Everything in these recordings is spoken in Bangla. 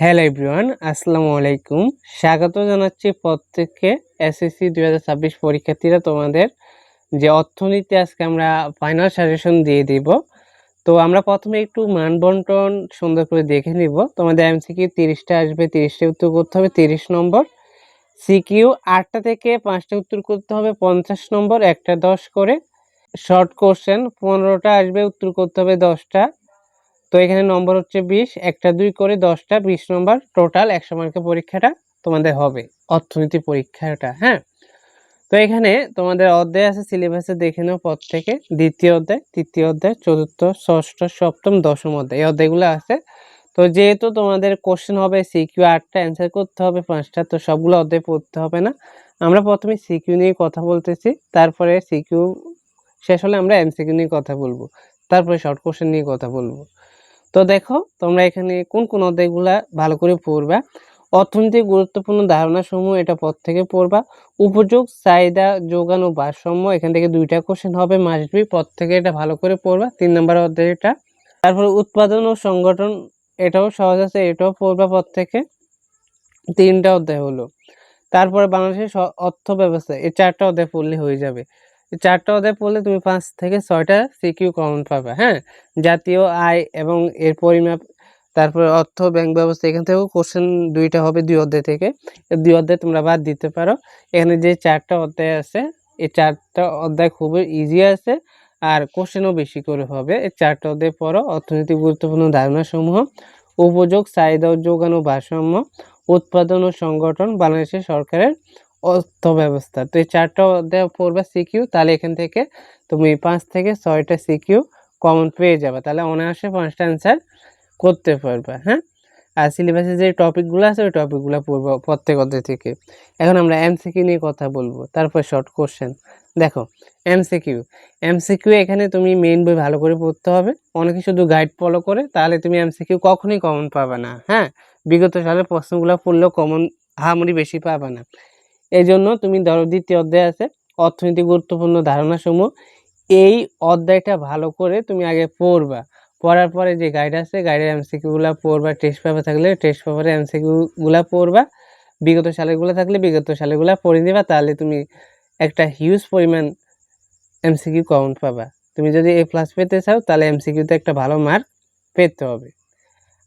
হ্যালো এভরিওয়ান, আসসালামু আলাইকুম। স্বাগত জানাচ্ছি প্রত্যেককে এসএসসি দুই হাজার ছাব্বিশ পরীক্ষার্থীরা তোমাদের যে অর্থনীতি আজকে আমরা ফাইনাল সাজেশন দিয়ে দিব। তো আমরা প্রথমে একটু মান বন্টন সুন্দর করে দেখে নিব। তোমাদের এমসিকিউ তিরিশটা আসবে, তিরিশটা উত্তর করতে হবে, তিরিশ নম্বর। সিকিউ আটটা থেকে পাঁচটা উত্তর করতে হবে, পঞ্চাশ নম্বর, একটা দশ করে। শর্ট কোশ্চেন পনেরোটা আসবে, উত্তর করতে হবে দশটা। তো এখানে নম্বর হচ্ছে বিশ। একটা, দুই করে দশটা, বিশ নম্বর টোটাল একশো মার্কের পরীক্ষাটা তোমাদের হবে, অর্থনীতি পরীক্ষাটা হ্যাঁ? তো এখানে তোমাদের অধ্যায় আছে সিলেবাসে দেখে নাও পর থেকে দ্বিতীয় অধ্যায়, তৃতীয় অধ্যায়, চতুর্থ, ষষ্ঠ, সপ্তম, দশম অধ্যায়, এই অধ্যায়গুলো আছে। তো যেহেতু তোমাদের কোশ্চেন হবে সিকিউ আটটা অ্যান্সার করতে হবে, পাঁচটা, তো সবগুলো অধ্যায় পড়তে হবে না। আমরা প্রথমে সিকিউ নিয়ে কথা বলতেছি, তারপরে সিকিউ শেষ হলে আমরা এমসিকিউ নিয়ে কথা বলব, তারপরে শর্ট কোশ্চেন নিয়ে কথা বলব। তো দেখো, তোমরা এখানে কোন কোন অধ্যায়গুলা ভালো করে পড়বা। অর্থনৈতিক গুরুত্বপূর্ণ ধারণা সমূহ এটা পর থেকে পড়বা। উপযোগ, চাহিদা, যোগান ও ভারসাম্য, এখান থেকে দুইটা কোশ্চেন হবে মাসবি পর থেকে এটা ভালো করে পড়বা। তিন নম্বর অধ্যায়টা। তারপরে উৎপাদন ও সংগঠন, এটাও সহজ আছে, এটাও পড়বা পর থেকে। তিনটা অধ্যায় হলো। তারপরে বাংলাদেশের অর্থ ব্যবস্থা, এই চারটা অধ্যায় পড়লে হয়ে যাবে। চারটা অধ্যায় পড়লে তুমি পাঁচ থেকে ছয়টা সিকিউ কমন পাবে হ্যাঁ? জাতীয় আয় এবং এর পরিমাপ, তারপরে অর্থ ব্যাংক ব্যবস্থা, এখান থেকেও কোশ্চেন দুইটা হবে দুই অধ্যায় থেকে। দুই অধ্যায় তোমরা বাদ দিতে পারো। এখানে যে চারটা অধ্যায় আছে, এই চারটা অধ্যায় খুবই ইজি আছে আর কোশ্চেনও বেশি করে হবে। এই চারটা অধ্যায় পড়ো, অর্থনৈতিক গুরুত্বপূর্ণ ধারণা সমূহ উপযোগ, চাহিদা ও যোগান ও ভারসাম্য, উৎপাদন ও সংগঠন বাংলাদেশের সরকারের অর্থ ব্যবস্থা তো এই চারটা অধ্যায় পড়বা সিকিউ তাহলে এখান থেকে তুমি পাঁচ থেকে ছয়টা সিকিউ কমন পেয়ে যাবে। তাহলে অনায়াসে পাঁচটা অ্যান্সার করতে পারবে হ্যাঁ? আর সিলেবাসে যে টপিকগুলো আছে, ওই টপিকগুলো পড়ব প্রত্যেক অধ্যায় থেকে। এখন আমরা এমসিকিউ নিয়ে কথা বলব, তারপর শর্ট কোশ্চেন দেখো এমসিকিউ এমসিকিউ এখানে তুমি মেইন বই ভালো করে পড়তে হবে। অনেকে শুধু গাইড ফলো করে, তাহলে তুমি এমসিকিউ কখনোই কমন পাবে না হ্যাঁ? বিগত সালের প্রশ্নগুলো পড়লেও কমন হামরি বেশি পাবে না। এই জন্য তুমি ধরো দ্বিতীয় অধ্যায় আছে, অর্থনীতি গুরুত্বপূর্ণ ধারণা সমূহ এই অধ্যায়টা ভালো করে তুমি আগে পড়বা। পড়ার পরে যে গাইড আছে গাইডের এমসিকিউগুলো পড়বা টেস্ট পেপার থাকলে টেস্ট পেপারে এমসিকিউগুলো পড়বা। বিগত সালেরগুলো থাকলে বিগত সালেরগুলো পড়ে নিবা, তাহলে তুমি একটা হিউজ পরিমাণ এমসিকিউ কমন পাবা। তুমি যদি এ প্লাস পেতে চাও, তাহলে এমসিকিউতে একটা ভালো মার্ক পেতে হবে।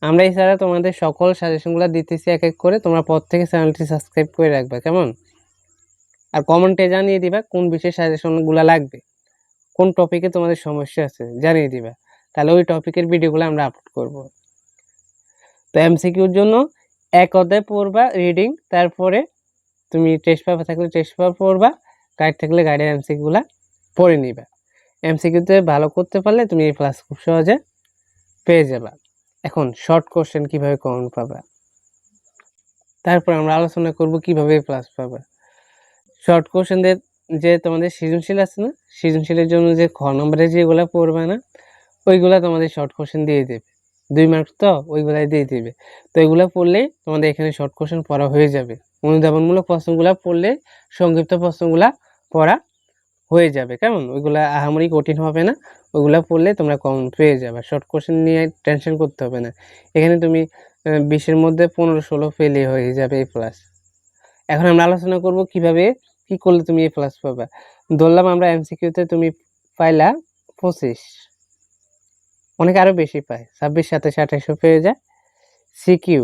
আমরা এছাড়া তোমাদের সকল সাজেশনগুলো দিতেছি এক এক করে, তোমরা পর থেকে চ্যানেলটি সাবস্ক্রাইব করে রাখবা, কেমন? আর কমেন্টে জানিয়ে দিবা কোন বিষয়ে সাজেশনগুলো লাগবে। কোন টপিকে তোমাদের সমস্যা আছে জানিয়ে দিবা। তাহলে ওই টপিকের ভিডিওগুলো আমরা আপলোড করব। তো এমসিকিউর জন্য এক অধ্যায় পড়বা রিডিং তারপরে তুমি টেস্ট পেপার থাকলে টেস্ট পেপার পড়বা গাইড থাকলে গাইডের এমসিকিউগুলো পড়ে নিবা। এমসিকিউতে ভালো করতে পারলে তুমি এই ক্লাস খুব সহজে পেয়ে যাবা। এখন শর্ট কোশ্চেন কীভাবে কমন পাবা? তারপর আমরা আলোচনা করব কীভাবে প্লাস পাবা। শর্ট কোশ্চেনদের যে তোমাদের সৃজনশীল আছে না, সৃজনশীলের জন্য যে খ নম্বরে যেগুলো পড়বে না, ওইগুলা তোমাদের শর্ট কোশ্চেন দিয়ে দেবে। দুই মার্ক তো, ওইগুলাই দিয়ে দেবে। তো এগুলো পড়লেই তোমাদের এখানে শর্ট কোশ্চেন পড়া হয়ে যাবে। অনুধাবনমূলক প্রশ্নগুলো পড়লে সংক্ষিপ্ত প্রশ্নগুলা পড়া হয়ে যাবে। কেমন? ওইগুলা আহামরি কঠিন হবে না। ওইগুলা পড়লে তোমরা কম পেয়ে যাবে। শর্ট কোশ্চেন নিয়ে টেনশন করতে হবে না। এখানে তুমি বিশের মধ্যে পনেরো ষোলো ফেলে হয়ে যাবে এই প্লাস এখন আমরা আলোচনা করব কীভাবে, কি করলে তুমি এ প্লাস পাবা। ধরলাম আমরা এমসিকিউতে তুমি পাইলা পঁচিশ। অনেকে আরও বেশি পায়, ছাব্বিশ, সাতাশ, আঠাশও পেয়ে যায়। সিকিউ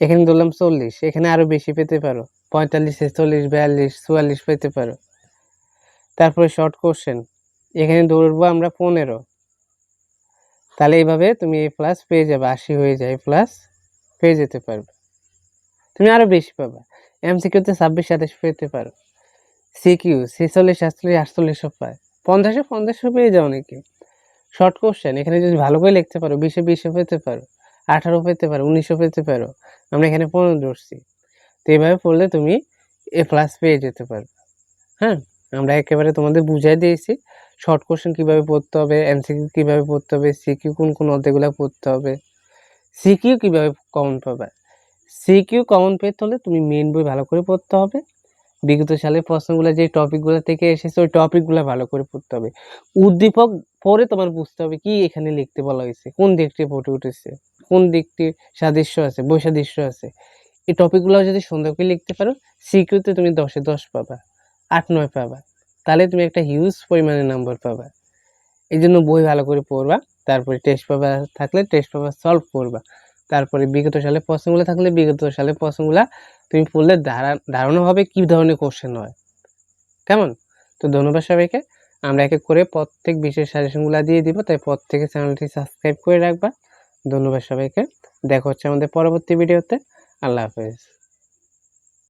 এখানে ধরলাম চল্লিশ, এখানে আরও বেশি পেতে পারো। পঁয়তাল্লিশ, ছেচল্লিশ, বিয়াল্লিশ, চুয়াল্লিশ পেতে পারো। তারপরে শর্ট কোশ্চেন এখানে ধরবো আমরা পনেরো। তাহলে এইভাবে তুমি এ প্লাস পেয়ে যাবে, আশি হয়ে যায় প্লাস পেয়ে যেতে পারবে। তুমি আরও বেশি পাবা। এমসিকিউতে ছাব্বিশ, সাতাশ পেতে পারো। সিকিউ ছেচল্লিশ, সাতচল্লিশ আটচল্লিশও পায়। পঞ্চাশে পঞ্চাশও পেয়ে যাও নাকি শর্ট কোশ্চেন এখানে যদি ভালো করে লিখতে পারো, বিশে বিশে পেতে পারো, আঠারো পেতে পারো, উনিশও পেতে পারো, আমরা এখানে পনেরো ধরছি। তো এইভাবে পড়লে তুমি এ প্লাস পেয়ে যেতে পারবে হ্যাঁ আমরা একেবারে তোমাদের বুঝাই দিয়েছি। শর্ট কোশ্চেন কীভাবে পড়তে হবে এমসিকিউ কীভাবে পড়তে হবে সিকিউ কোন কোন অধ্যায়গুলো পড়তে হবে সিকিউ কীভাবে কমন পাবে। সিকিউ কমন পেতে হলে তুমি মেন বই ভালো করে পড়তে হবে। বিগত সালের প্রশ্নগুলো যে টপিকগুলো থেকে এসেছে, ওই টপিকগুলো ভালো করে পড়তে হবে। উদ্দীপক পরে তোমার বুঝতে হবে কি এখানে লিখতে বলা হয়েছে, কোন দিকটি ফুটে উঠেছে, কোন দিকটি সাদৃশ্য আছে, বৈসাদৃশ্য আছে। এই টপিকগুলো যদি সুন্দর করে লিখতে পারো সিকিউতে তুমি দশে দশ পাবা, আট নয় পাবা। তাহলে তুমি একটা হিউজ পরিমাণে নাম্বার পাবা। এই জন্য বই ভালো করে পড়বা, তারপরে টেস্ট পেপার থাকলে টেস্ট পেপার সলভ করবা। তারপরে বিগত সালে প্রশ্নগুলো থাকলে বিগত সালে প্রশ্নগুলা তুমি পড়লে ধারা- হবে কি ধরনের কোশ্চেন হয়? কেমন? তো ধন্যবাদ সবাইকে। আমরা এক এক করে প্রত্যেক বিশেষ সাজেশনগুলো দিয়ে দিব, তাই প্রত্যেকে চ্যানেলটি সাবস্ক্রাইব করে রাখবা। ধন্যবাদ সবাইকে। দেখা হচ্ছে আমাদের পরবর্তী ভিডিওতে আল্লাহ হাফেজ।